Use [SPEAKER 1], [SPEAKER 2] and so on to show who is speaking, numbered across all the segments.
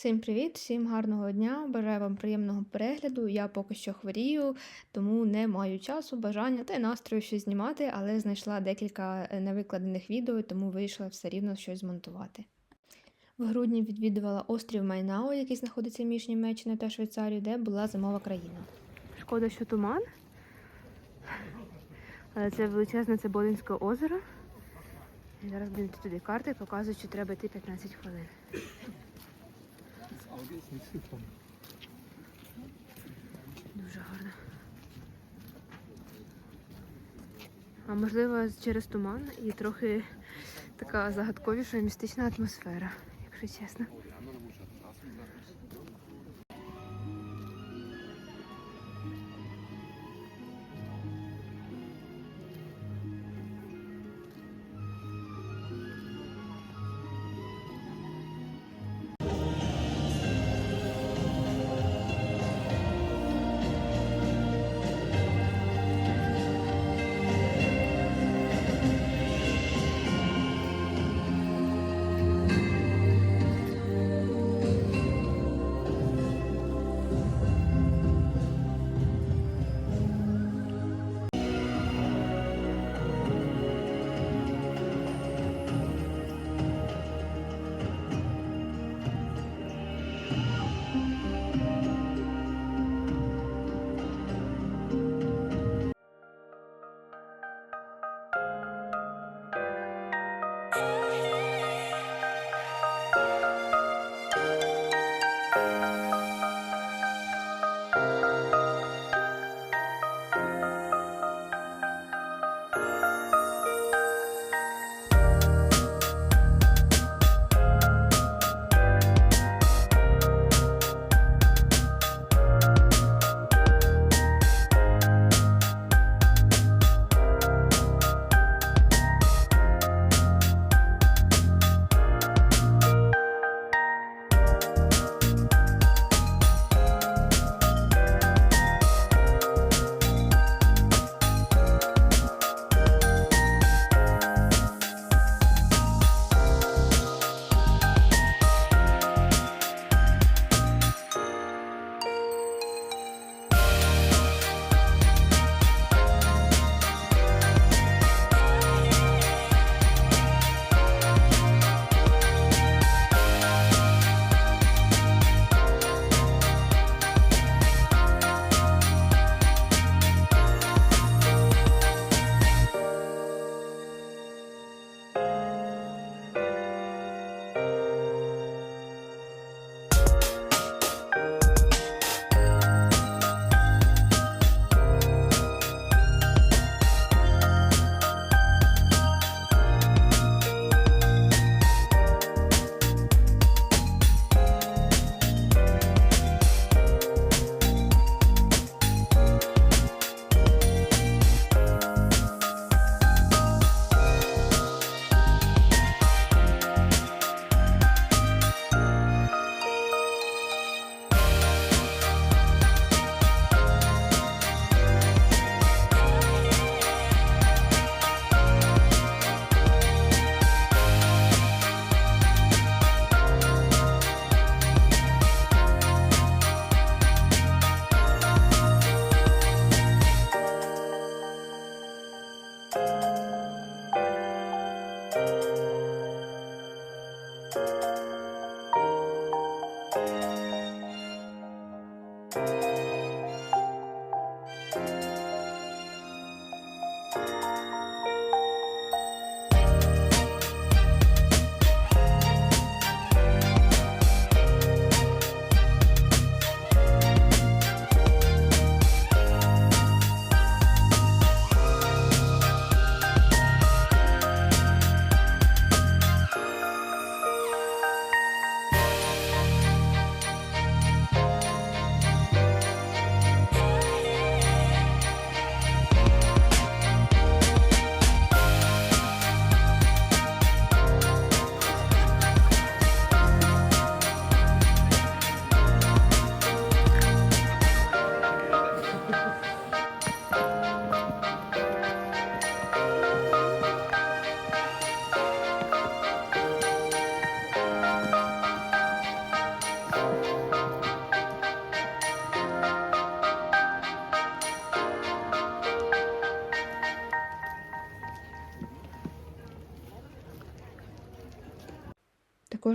[SPEAKER 1] Всім привіт, всім гарного дня. Бажаю вам приємного перегляду. Я поки що хворію, тому не маю часу, бажання та й настрою щось знімати, але знайшла декілька е, невикладених відео, тому вирішила все рівно щось змонтувати. В грудні відвідувала острів Майнау, який знаходиться між Німеччиною та Швейцарією, де була зимова країна. Шкода, що туман. Але це величезне це Бодинське озеро. Зараз будемо туди карти, показують, що треба йти 15 хвилин. Дуже гарно. А можливо, через туман і трохи така загадковіша містична атмосфера, якщо чесно.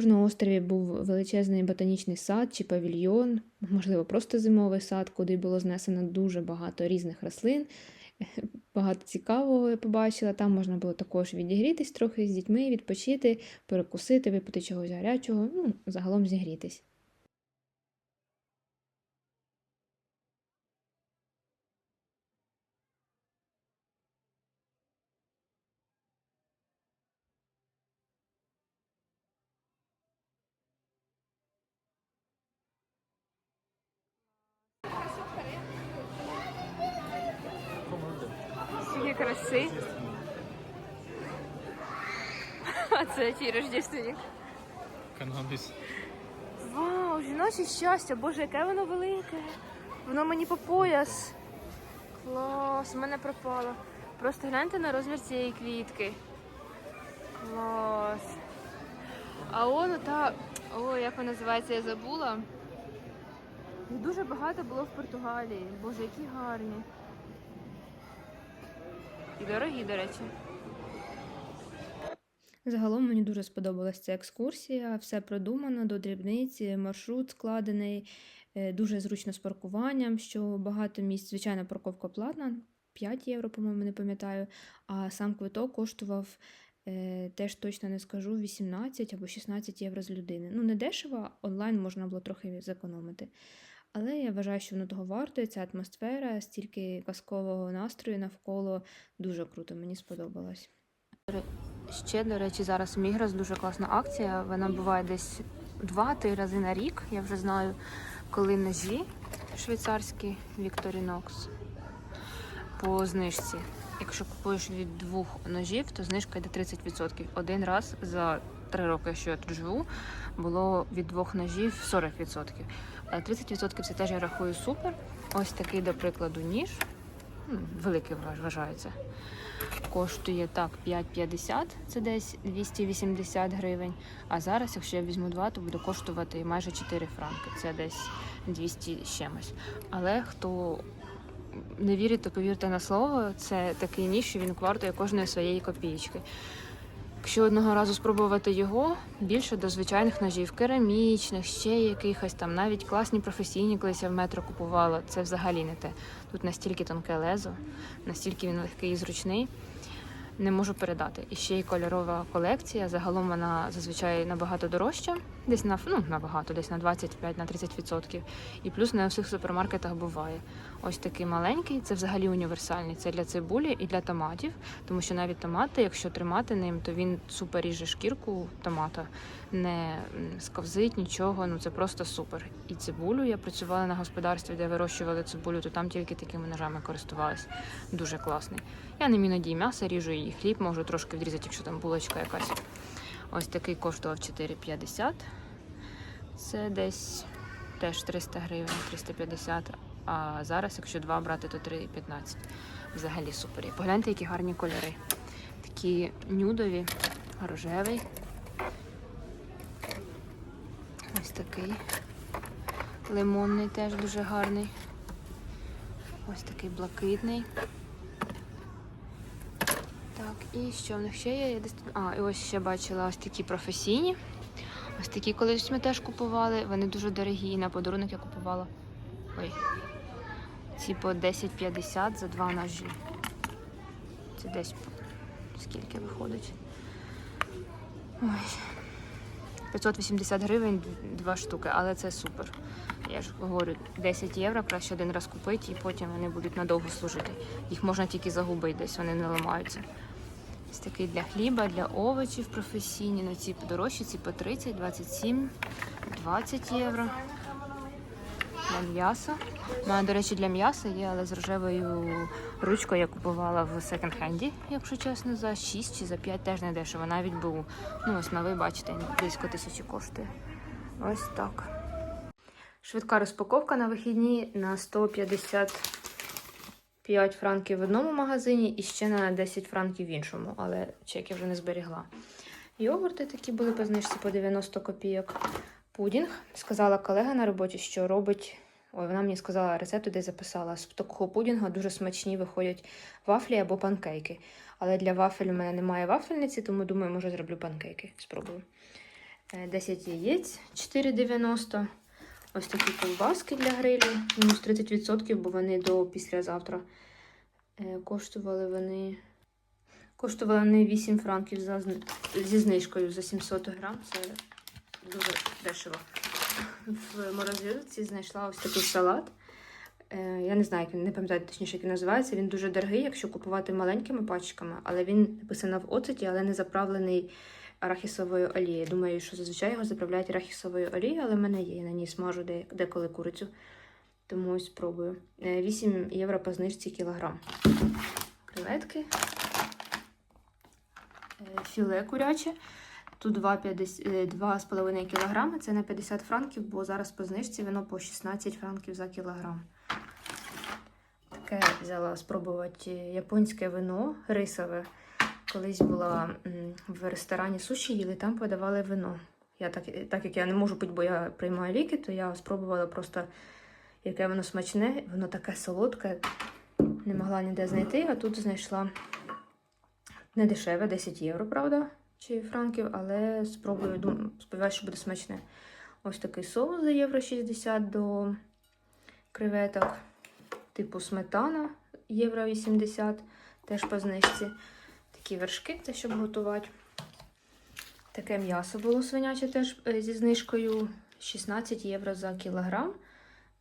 [SPEAKER 1] На острові був величезний ботанічний сад чи павільйон, можливо, просто зимовий сад, куди було знесено дуже багато різних рослин. Багато цікавого я побачила. Там можна було також відігрітись трохи з дітьми, відпочити, перекусити, випити чогось гарячого, ну, загалом зігрітись. Скільки краси. А це чий рождественник?
[SPEAKER 2] Канабіс.
[SPEAKER 1] Вау, жіноче щастя, боже, яке воно велике. Воно мені по пояс. Клас, у мене пропало. Просто гляньте на розмір цієї квітки. Клас. А он та. О, як вона називається, я забула. Їх дуже багато було в Португалії. Боже, які гарні. І дорогі, до речі. Загалом мені дуже сподобалася ця екскурсія, все продумано до дрібниці, маршрут складений, е, дуже зручно з паркуванням, що багато місць, звичайно, парковка платна, 5 євро, по-моєму, не пам'ятаю, а сам квиток коштував, е, теж точно не скажу, 18 або 16 євро з людини. Ну, не дешево, онлайн можна було трохи зекономити. Але я вважаю, що воно того варто, ця атмосфера, стільки казкового настрою навколо дуже круто, мені сподобалось. Ще, до речі, зараз Мігрос дуже класна акція. Вона буває десь 2-3 рази на рік. Я вже знаю, коли ножі швейцарські Victorinox по знижці. Якщо купуєш від двох ножів, то знижка йде 30%. Один раз за три роки, що я тут живу, було від двох ножів 40%. А 30% це теж я рахую супер. Ось такий, до прикладу, ніж. Великий вважається. Коштує так 5,50, це десь 280 гривень. А зараз, якщо я візьму два, то буде коштувати майже 4 франки. Це десь 200 з чимось. Але хто не вірить, то повірте на слово, це такий ніж, що він вартує кожної своєї копійки. Якщо одного разу спробувати його, більше до звичайних ножів, керамічних, ще якихось там, навіть класні професійні, колись я в метро купувала, це взагалі не те. Тут настільки тонке лезо, настільки він легкий і зручний. Не можу передати. І ще й кольорова колекція. Загалом вона зазвичай набагато дорожча, десь на ну, набагато, десь на 25-30%. І плюс не у всіх супермаркетах буває. Ось такий маленький, це взагалі універсальний. Це для цибулі і для томатів, тому що навіть томати, якщо тримати ним, то він супер ріже шкірку томата, не сковзить нічого. Ну це просто супер. І цибулю я працювала на господарстві, де вирощували цибулю, то там тільки такими ножами користувалась. Дуже класний. Я ним іноді і м'ясо ріжу, і хліб можу трошки відрізати, якщо там булочка якась. Ось такий коштував 4,50. Це десь теж 300 гривень, 350. А зараз, якщо два брати, то 3,15. Взагалі супер. Погляньте, які гарні кольори. Такі нюдові, рожевий. Ось такий. Лимонний теж дуже гарний. Ось такий блакитний. І що в них ще є? Я десь А, і ось ще бачила ось такі професійні. Ось такі колись ми теж купували. Вони дуже дорогі. І на подарунок я купувала. Ой. Ці по 10,50 за два ножі. Це десь скільки виходить? Ой. 580 гривень два штуки, але це супер. Я ж говорю, 10 євро краще один раз купити, і потім вони будуть надовго служити. Їх можна тільки загубити, десь вони не ламаються. Ось такий для хліба, для овочів професійні. На ці подорожчі, ці по 30, 27, 20 євро. Для м'яса. У мене, до речі, для м'яса є, але з рожевою ручкою я купувала в секонд-хенді, якщо чесно, за 6 чи за 5 теж не дешево. Навіть був, ну ось новий, бачите, близько тисячі коштує. Ось так. Швидка розпаковка на вихідні на 155 франків в одному магазині і ще на 10 франків в іншому, але чек я вже не зберігла. Йогурти такі були по знижці по 90 копійок. Пудінг. Сказала колега на роботі, що робить. Ой, вона мені сказала рецепт, де записала. З такого пудінгу дуже смачні виходять вафлі або панкейки. Але для вафель у мене немає вафельниці, тому думаю, може зроблю панкейки. Спробую. Е, 10 яєць 4,90. Ось такі ковбаски для грилю. Мінус 30%, бо вони до післязавтра. Е, Коштували вони. Коштували вони 8 франків за, зі знижкою за 700 грам. Це дуже дешево. В морозилці знайшла ось такий салат. Е, Я не знаю, не пам'ятаю точніше, як він називається. Він дуже дорогий, якщо купувати маленькими пачками, але він написано в оцеті, але не заправлений арахісовою олією. Думаю, що зазвичай його заправляють арахісовою олією, але в мене є. Я на ній смажу деколи курицю. Тому спробую. Е, 8 євро по знижці кілограм. Креветки. Е, Філе куряче. Тут 2,50 е, 2,5 кг. Це на 50 франків, бо зараз по знижці воно по 16 франків за кілограм. Таке взяла спробувати японське вино рисове. Колись була в ресторані суші, їли, там подавали вино. Я так, так як я не можу пити, бо я приймаю ліки, то я спробувала просто, яке воно смачне, воно таке солодке, не могла ніде знайти, а тут знайшла не дешеве, 10 євро, правда, чи франків, але спробую, сподіваюся, що буде смачне. Ось такий соус за євро 60 до креветок, типу сметана євро 80, теж по знижці. Такі вершки, це щоб готувати. Таке м'ясо було свиняче теж е, зі знижкою 16 євро за кілограм.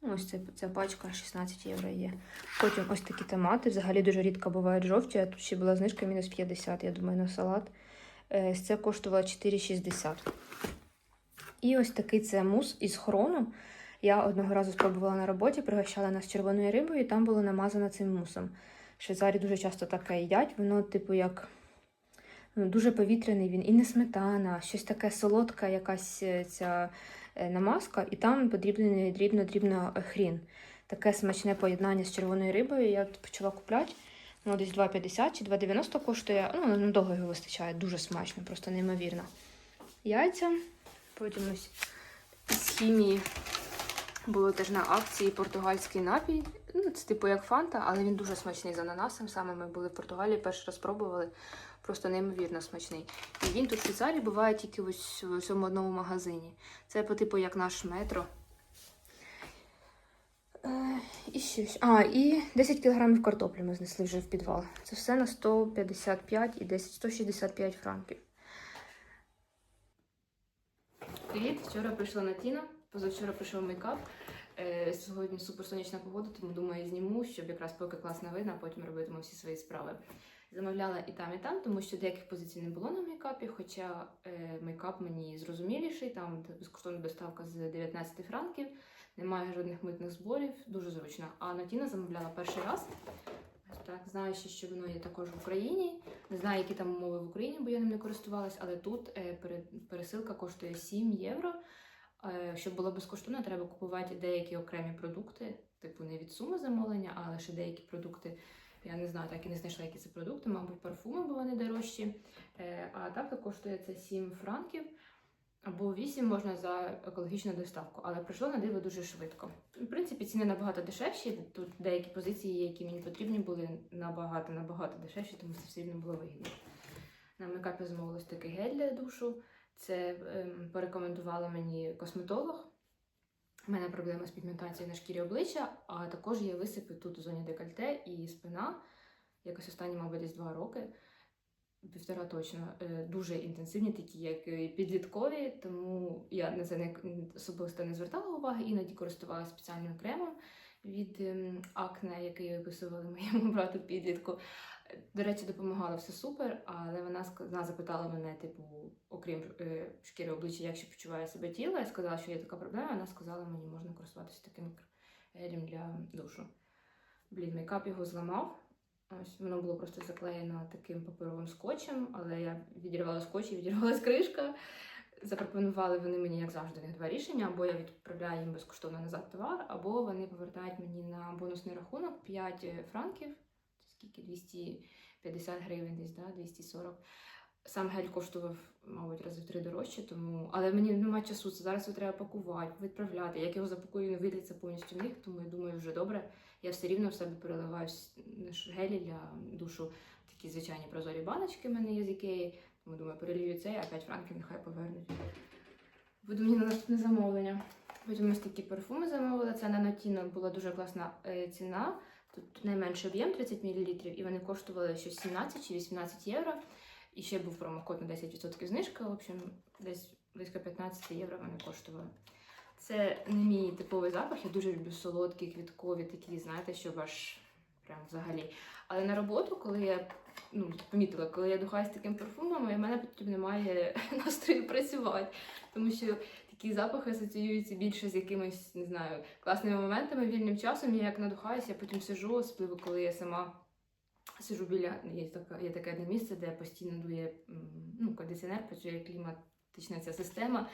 [SPEAKER 1] Ну, Ось це, ця пачка 16 євро є. Потім ось такі томати. Взагалі дуже рідко бувають жовті, а тут ще була знижка мінус 50, я думаю, на салат. Е, Це коштувало 4,60. І ось такий це мус із хрону. Я одного разу спробувала на роботі, пригощала нас червоною рибою, і там було намазано цим мусом. В Швейцарії дуже часто таке їдять. Воно, типу, як ну, дуже повітряний він, і не сметана, щось таке солодка, якась е, ця е, намазка, і там подріблений дрібно-дрібно хрін. Таке смачне поєднання з червоною рибою. Я почала купляти. Воно десь 2,50 чи 2,90 коштує. Ну, надовго його вистачає, дуже смачно, просто неймовірно. Яйця. Потім ось з хімії було теж на акції португальський напій. Ну, це типу як фанта, але він дуже смачний з ананасом. Саме ми були в Португалії, перший раз пробували. Просто неймовірно смачний. І він тут в Швейцарії буває тільки ось в цьому одному магазині. Це по типу як наш метро. Е, і щось. А, і 10 кілограмів картоплі ми знесли вже в підвал. Це все на 155 і 10 165 франків. Привіт! Вчора прийшла на Тіна, позавчора прийшов мейкап. Е, Сьогодні суперсонячна погода, тому думаю, зніму, щоб якраз поки класна видно, а потім робитиму всі свої справи. Замовляла і там, і там, тому що деяких позицій не було на мейкапі, хоча е, мейкап мені зрозуміліший, там безкоштовна доставка з 19 франків, немає жодних митних зборів, дуже зручно. А на Тіна замовляла перший раз. Так, знаю ще, що воно є також в Україні. Не знаю, які там умови в Україні, бо я ним не користувалась, але тут е, пересилка коштує 7 євро. Е, Щоб було безкоштовно, треба купувати деякі окремі продукти, типу не від суми замовлення, а лише деякі продукти. Я не знаю, так і не знайшла, які це продукти, мабуть, парфуми, бо вони дорожчі. Е, А так коштує це 7 франків. Або 8 можна за екологічну доставку, але прийшло на диво дуже швидко. В принципі, ціни набагато дешевші. Тут деякі позиції, які мені потрібні, були набагато набагато дешевші, тому все рівно було вигідно. На мейкапі замовилось такий гель для душу. Це ем, порекомендувала мені косметолог. У мене проблема з пігментацією на шкірі обличчя, а також є висипи тут у зоні декольте і спина. Якось останні, мабуть, десь два роки, півтора точно, е, дуже інтенсивні, такі як підліткові, тому я на це не особисто не звертала уваги, іноді користувалася спеціальним кремом від ем, акне, який виписували моєму брату підлітку. До речі, допомагало все супер, але вона вона запитала мене, типу, окрім е, шкіри обличчя, як ще почуває себе тіло. Я сказала, що є така проблема. Вона сказала мені, можна користуватися таким гелем для душу. Блін, мейкап його зламав. Ось воно було просто заклеєно таким паперовим скотчем, але я відірвала скотч і відірвалась кришка. Запропонували вони мені, як завжди, них два рішення: або я відправляю їм безкоштовно назад товар, або вони повертають мені на бонусний рахунок 5 франків. Це скільки? 250 гривень, десь, да? 240. Сам гель коштував, мабуть, рази в три дорожче, тому. Але мені немає часу. Це зараз його треба пакувати, відправляти. Як його запакую, він виліться повністю в них, тому я думаю, вже добре. Я все рівно в себе переливаю гелі для душу. Такі звичайні прозорі баночки в мене є з Ікеї. Тому думаю, перелію цей, а 5 франків нехай повернуть. Буде мені на наступне замовлення. Потім ось такі парфуми замовила. Це на Notino була дуже класна е, ціна. Тут найменший об'єм 30 мл, і вони коштували щось 17 чи 18 євро. І ще був промокод на 10% знижка. В общем, десь близько 15 євро вони коштували. Це не мій типовий запах. Я дуже люблю солодкі, квіткові, такі, знаєте, що аж прям взагалі. Але на роботу, коли я ну, помітила, коли я духаю з таким парфумом, і в мене потім немає настрою працювати. Тому що такі запахи асоціюються більше з якимись, не знаю, класними моментами, вільним часом. Я як надухаюся, я потім сижу, особливо коли я сама сижу біля є таке, є таке одне місце, де постійно дує ну, кондиціонер, працює кліматична ця система.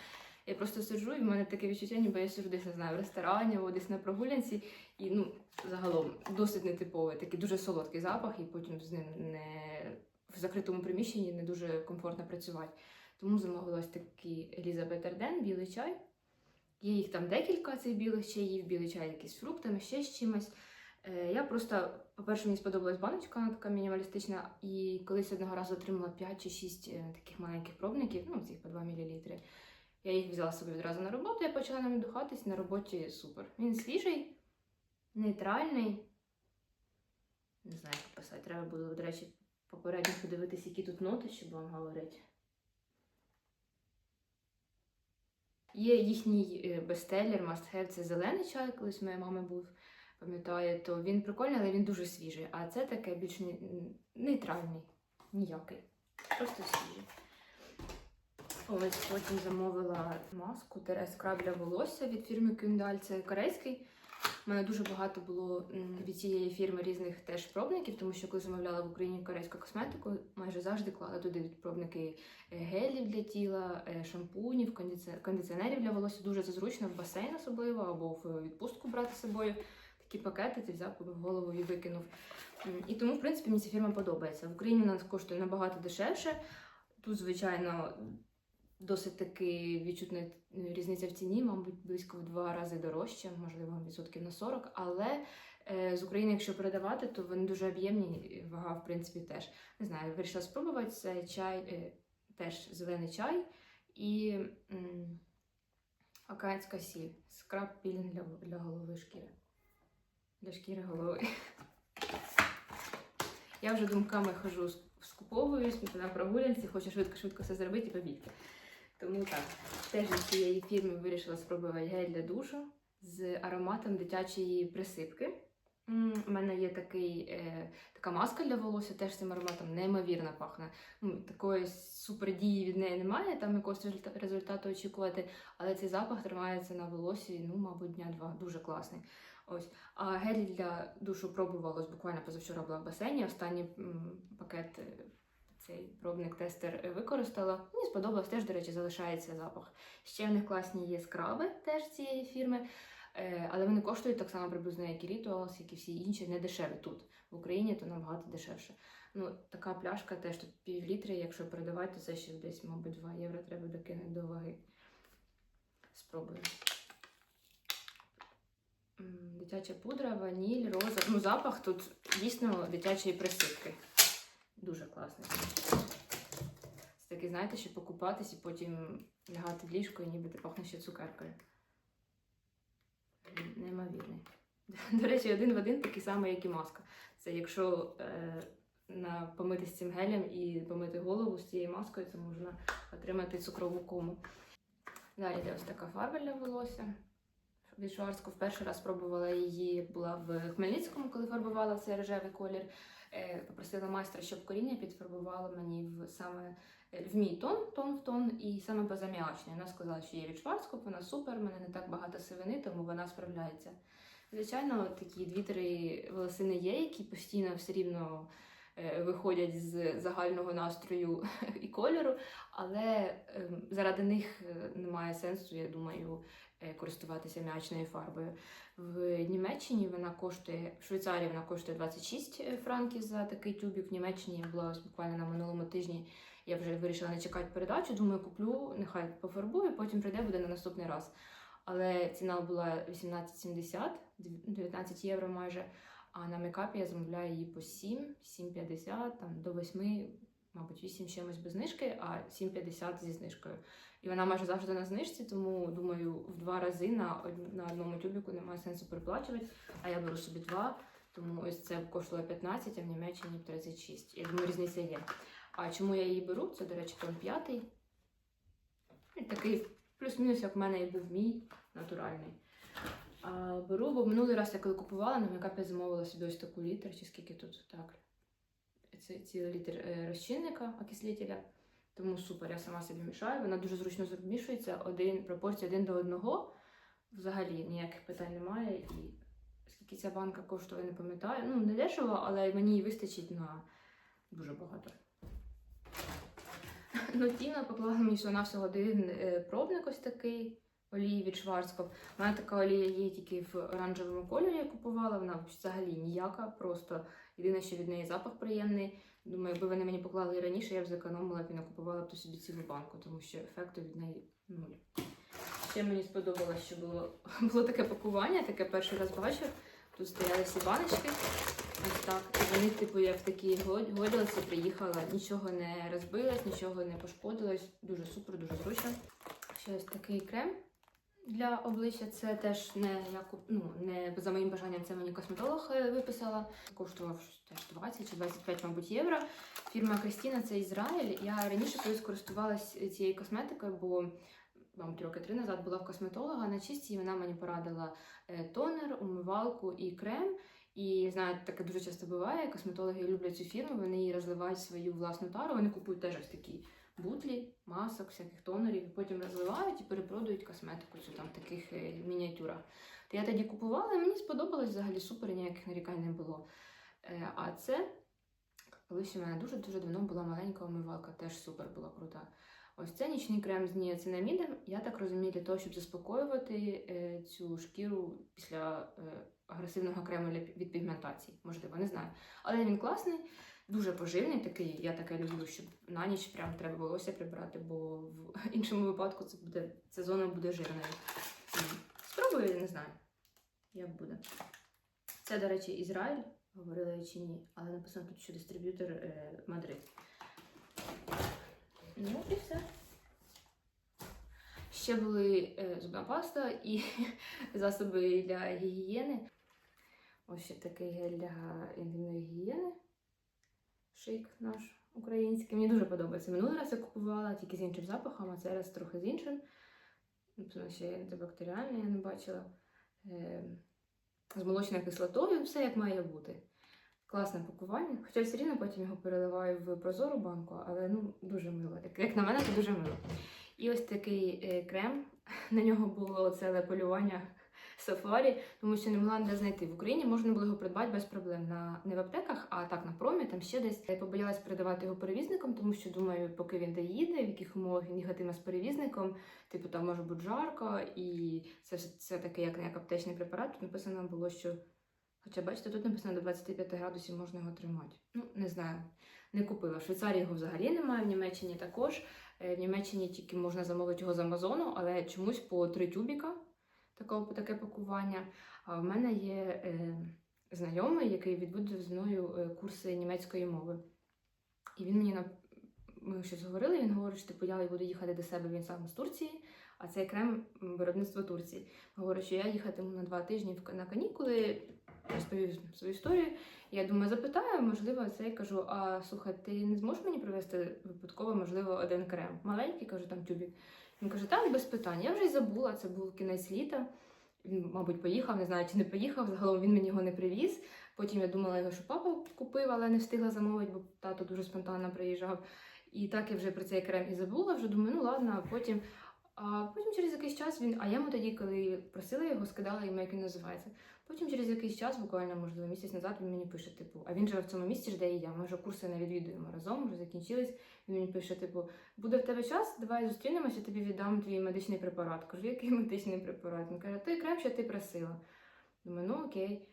[SPEAKER 1] Я просто сиджу, і в мене таке відчуття, ніби я сиджу десь не знаю, в ресторані або десь на прогулянці. І ну, загалом досить нетиповий, такий дуже солодкий запах, і потім з ним не в закритому приміщенні не дуже комфортно працювати. Тому замовила ось такий Елізабет Арден, білий чай. Є їх там декілька цих білих чаїв, білий чай якийсь з фруктами, ще з чимось. Е, Я просто, по-перше, мені сподобалась баночка, вона така мінімалістична, і колись одного разу отримала 5 чи 6 таких маленьких пробників, ну, цих по 2 мл. Я їх взяла собі відразу на роботу, я почала ними духатись, на роботі супер. Він свіжий, нейтральний. Не знаю, як писати. Треба було, до речі, попередньо подивитись, які тут ноти, щоб вам говорити. Є їхній бестелір бестселер, must це зелений чай, колись моя мама був, пам'ятаю, то він прикольний, але він дуже свіжий. А це таке більш нейтральний, ніякий. Просто свіжий. Ось потім замовила маску скраб для волосся від фірми Кюндаль. Це корейський. У мене дуже багато було від цієї фірми різних теж пробників, тому що коли замовляла в Україні корейську косметику, майже завжди клала туди пробники е, гелів для тіла, е, шампунів, кондиціонерів для волосся. Дуже це зручно в басейн особливо або в відпустку брати з собою. Такі пакети ти взяв голову і викинув. І тому, в принципі, мені ця фірма подобається. В Україні вона коштує набагато дешевше. Тут, звичайно, досить таки відчутна різниця в ціні, мабуть, близько в два рази дорожче, можливо, відсотків на 40. Але е, з України, якщо передавати, то вони дуже об'ємні, вага, в принципі, теж. Не знаю, вирішила спробувати це чай, е, теж зелений чай і м, океанська сіль. Скраб пілінг для, для голови шкіри. Для шкіри голови. Я вже думками хожу, скуповуюсь на прогулянці, хочу швидко-швидко все зробити і побігти. Тому так, теж від цієї фірми вирішила спробувати гель для душу з ароматом дитячої присипки. У мене є такий, е, така маска для волосся, теж цим ароматом неймовірно пахне. Ну, такої супердії від неї немає, там якогось результату очікувати, але цей запах тримається на волосі, ну, мабуть, дня-два. Дуже класний. Ось. А гель для душу пробувала ось буквально позавчора була в басейні. Останній м, пакет е, цей пробник тестер е, використала. Мені сподобалось, теж, до речі, залишається запах. Ще в них класні є скраби теж цієї фірми. Е, Але вони коштують так само приблизно, як і Rituals, як і всі інші, не дешеві тут. В Україні то набагато дешевше. Ну, така пляшка теж тут пів літри, якщо передавати, то це ще десь, мабуть, 2 євро треба докинути до ваги. Спробую. Дитяча пудра, ваніль, роза. Ну, запах тут дійсно дитячої присипки. Дуже класний. Це такий, знаєте, щоб покупатись і потім лягати в ліжко і ніби ти пахнеш ще цукеркою. Неймовірний. До речі, один в один такий самий, як і маска. Це якщо е, на помитись цим гелем і помити голову з цією маскою, то можна отримати цукрову кому. Далі йде ось така фарба для волосся. Від Шуарську в перший раз пробувала її, була в Хмельницькому, коли фарбувала цей рожевий колір. Е, Попросила майстра, щоб коріння підфарбувала мені в саме е, в мій тон, тон в тон, і саме безаміачний. Вона сказала, що є від вона супер, в мене не так багато сивини, тому вона справляється. Звичайно, такі дві-три волосини є, які постійно все рівно виходять з загального настрою і кольору, але ем, заради них е, немає сенсу, я думаю, е, користуватися м'ячною фарбою. В Німеччині вона коштує, в Швейцарії вона коштує 26 франків за такий тюбік. В Німеччині я була буквально на минулому тижні. Я вже вирішила не чекати передачу. Думаю, куплю, нехай пофарбую, потім прийде буде на наступний раз. Але ціна була 18,70, 19 євро майже. А на мейкапі я замовляю її по 7, 7,50, там до 8
[SPEAKER 3] мабуть, 8 чимось без знижки, а 7,50 зі знижкою. І вона майже завжди на знижці, тому думаю, в два рази на, на одному тюбіку немає сенсу переплачувати. А я беру собі два, тому ось це коштує 15, а в Німеччині 36. Я думаю, різниця є. А чому я її беру? Це, до речі, тон п'ятий. Такий плюс-мінус, як в мене і був мій натуральний. А, беру, бо минулий раз я коли купувала, на мейкапі замовила собі ось таку літр, чи скільки тут так. Це цілий літр е, розчинника окислителя. Тому супер, я сама собі мішаю. Вона дуже зручно змішується, один, пропорція один до одного. Взагалі ніяких питань немає. І скільки ця банка коштує, не пам'ятаю. Ну, не дешево, але мені її вистачить на дуже багато. Ну, Тіна поклала мені що на всього один е, пробник ось такий олії від Шварцкоп. У мене така олія є тільки в оранжевому кольорі, я купувала. Вона взагалі ніяка, просто єдине, що від неї запах приємний. Думаю, якби вони мені поклали і раніше, я б зекономила б і не купувала б собі цілу банку, тому що ефекту від неї нуль. Ще мені сподобалось, що було, було таке пакування, таке перший раз бачу. Тут стояли всі баночки. Ось так. І вони, типу, як в такій год- приїхала, нічого не розбилось, нічого не пошкодилось. Дуже супер, дуже зручно. Ще ось такий крем для обличчя. Це теж не я ну, не за моїм бажанням, це мені косметолог е, виписала. Коштував теж 20 чи 25, мабуть, євро. Фірма Кристіна це Ізраїль. Я раніше колись користувалась цією косметикою, бо мабуть, роки три назад була в косметолога на чисті, вона мені порадила е, тонер, умивалку і крем. І знаєте, таке дуже часто буває. Косметологи люблять цю фірму, вони її розливають свою власну тару. Вони купують теж ось такі бутлі, масок, всяких тонерів, і потім розливають і перепродають косметику цю там в таких е, мініатюрах. То я тоді купувала, і мені сподобалось взагалі супер, ніяких нарікань не було. Е, А це колись у мене дуже-дуже давно була маленька омивалка, теж супер була крута. Ось це нічний крем з ніацинамідом. Я так розумію, для того, щоб заспокоювати е, цю шкіру після агресивного крему від пігментації. Можливо, не знаю. Але він класний, дуже поживний такий. Я таке люблю, щоб на ніч прям треба волосся прибрати, бо в іншому випадку це буде ця зона буде жирною. Спробую, не знаю, як буде. Це, до речі, Ізраїль, говорила я чи ні, але написано тут, що дистриб'ютор е, Мадрид. Ну і все. Ще були е, зубна паста і засоби для гігієни. Ось ще такий гель для інтимної гігієни. Шик наш український. Мені дуже подобається. Минулий раз я купувала тільки з іншим запахом, а цей раз трохи з іншим. Напевно, ще антибактеріальний я не бачила. Е, з молочною кислотою, все як має бути. Класне пакування. Хоча все рівно потім його переливаю в прозору банку, але ну дуже мило. Як, на мене, це дуже мило. І ось такий е, крем. На нього було ціле полювання сафарі, тому що не могла ніде знайти. В Україні можна було його придбати без проблем. На, не в аптеках, а так на промі, там ще десь. Я побоялась передавати його перевізникам, тому що думаю, поки він доїде, в яких умовах він їхатиме з перевізником, типу там може бути жарко, і це все таке, як, не як аптечний препарат. Тут написано було, що. Хоча, бачите, тут написано до 25 градусів можна його тримати. Ну, не знаю, не купила. В Швейцарії його взагалі немає, в Німеччині також. Е, В Німеччині тільки можна замовити його з Амазону, але чомусь по три тюбіка такого, таке пакування. А в мене є е, знайомий, який відвідує зі мною е, курси німецької мови. І він мені ми щось говорили, він говорить, що типу, я буду їхати до себе, він сам з Турції, а цей крем виробництво Турції. Говорить, що я їхатиму на два тижні на канікули, розповів свою історію. Я думаю, запитаю, можливо, це я кажу: а слухай, ти не зможеш мені привезти випадково, можливо, один крем? Маленький, кажу, там тюбік. Він каже, так, без питань. Я вже й забула, це був кінець літа. Він, мабуть, поїхав, не знаю, чи не поїхав. Загалом він мені його не привіз. Потім я думала, його, що папа купив, але не встигла замовити, бо тато дуже спонтанно приїжджав. І так я вже про цей крем і забула, вже думаю, ну ладно, а потім. А потім через якийсь час він. А я йому тоді, коли просила його, скидала йому, як він називається. Потім через якийсь час, буквально, можливо, місяць назад, він мені пише, типу, а він живе в цьому місці ж, де і я. Ми вже курси не відвідуємо разом, вже закінчились. Він мені пише, типу, буде в тебе час, давай зустрінемося, тобі віддам твій медичний препарат. Кажу, який медичний препарат? Він каже, крем, що ти просила. Думаю, ну окей.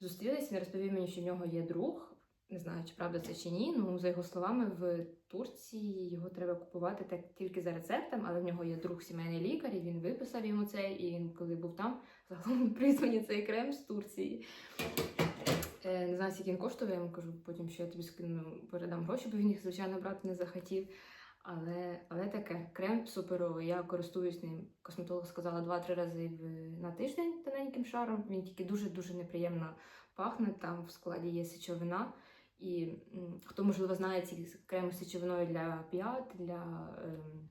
[SPEAKER 3] Зустрілися, він розповів мені, що в нього є друг. Не знаю, чи правда це чи ні. Ну, за його словами, в Турції його треба купувати так тільки за рецептом, але в нього є друг сімейний лікар, і він виписав йому це, і він, коли був там, загалом призвані цей крем з Турції. Е, Не знаю, скільки він коштує, я йому кажу, потім що я тобі скину, передам гроші, бо він їх, звичайно, брати не захотів. Але, але таке, крем суперовий. Я користуюсь ним. Косметолог сказала 2-3 рази в, на тиждень тоненьким шаром. Він тільки дуже-дуже неприємно пахне. Там в складі є сечовина. І хто, можливо, знає ці креми з сечовиною для п'ят, для, ем,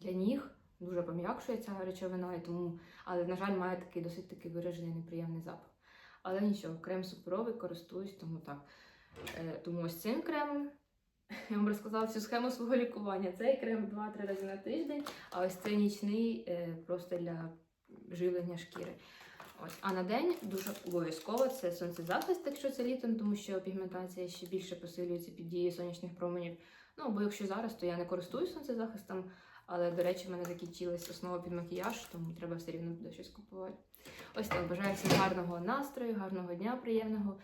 [SPEAKER 3] для ніг, дуже пом'якшує ця речовина, і тому, але, на жаль, має такий досить такий виражений неприємний запах. Але нічого, крем суперовий, користуюсь, тому так. Е, тому ось цим кремом я вам розказала всю схему свого лікування. Цей крем 2-3 рази на тиждень, а ось цей нічний е, просто для живлення шкіри. Ось. А на день дуже обов'язково це сонцезахист, якщо це літом, тому що пігментація ще більше посилюється під дією сонячних променів. Ну, бо якщо зараз, то я не користуюсь сонцезахистом, але, до речі, в мене закінчилась основа під макіяж, тому треба все рівно буде щось купувати. Ось так, бажаю всім гарного настрою, гарного дня, приємного.